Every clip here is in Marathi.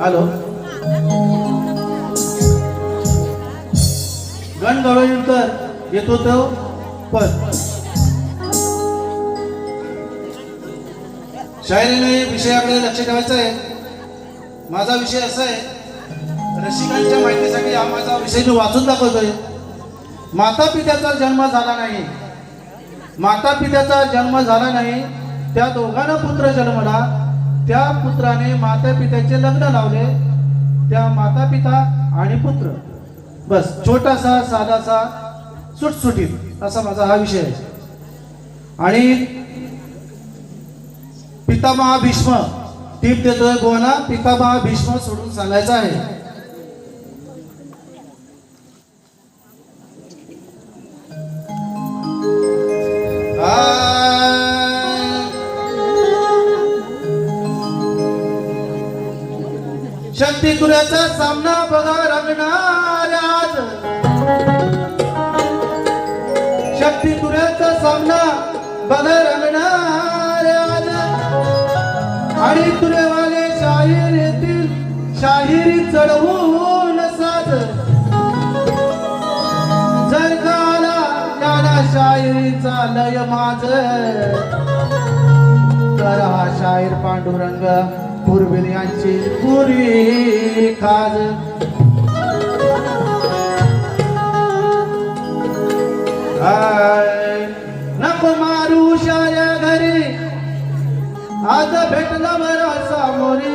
हॅलो. गण गवळीकर येतो तो पण शायरीने आपल्याला लक्ष ठेवायचा आहे. माझा विषय असा आहे रसिकांच्या माहितीसाठी हा माझा विषय मी वाचून दाखवतोय. माता पित्याचा जन्म झाला नाही. माता पित्याचा जन्म झाला नाही त्या दोघांना पुत्र जन्मला त्या पुत्राने माता पित्याचे लग्न लावले. त्या माता पिता आणि पुत्र. बस छोटासा साधासा सुटसुटीत असा माझा हा विषय आहे. आणि पितामहा भीष्म टीप देतोय गोवाला पितामहा भीष्म सोडून सांगायचं आहे. शक्ती सामना बघा रंगणार आज शक्ती तुऱ्याचा सामना बघा रंगणार आज आणि तुरेवाले शाहीर येतील शाहिरी चढवून साज जर गाला नाना शाहिरीचा लय माझ तर हा शाहीर पांडुरंग पूर्वील यांची पुरी खाज. आय, नको मारू शाळ्या घरी. आज भेटला बरा सामोरी.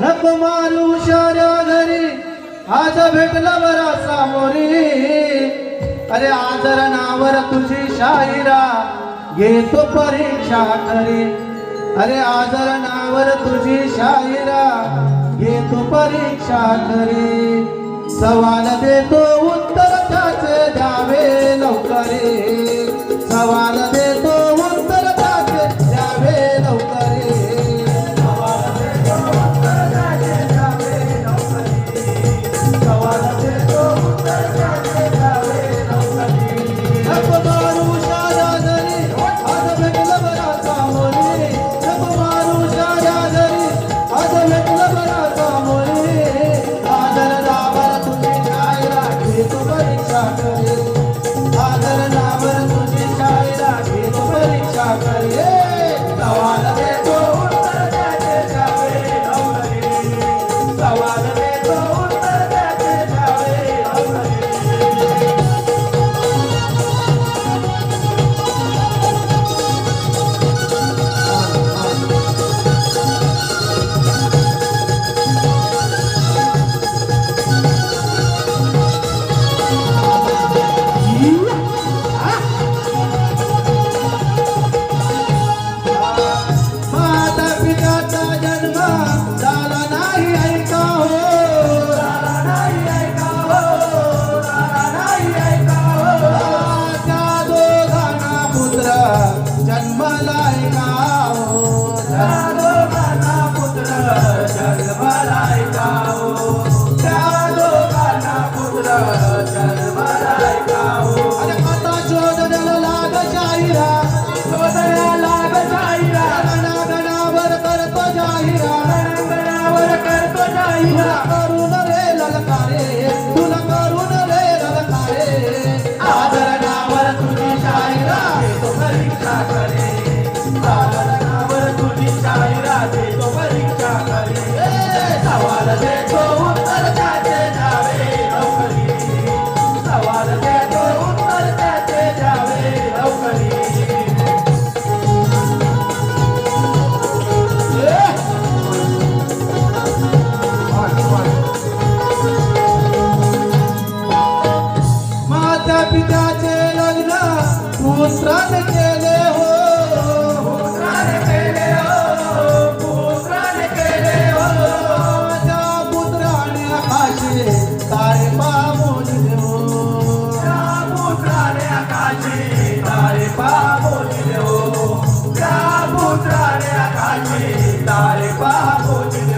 नको मारू शाळ्या घरी. आज भेटला बरा सामोरी. अरे आजर नावर तुझी शाहिरा. घेतो परीक्षा खरी अरे आदरणावर नावर तुझी शाहिरा घेतो परीक्षा करे. सवाल देतो उत्तर त्याचे द्यावे लवकरे. सवाल आकाशे तारे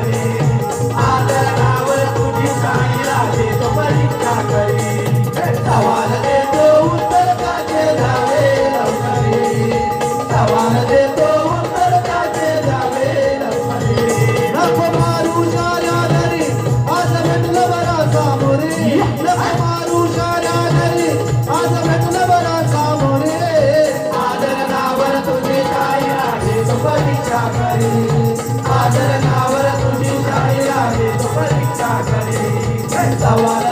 तो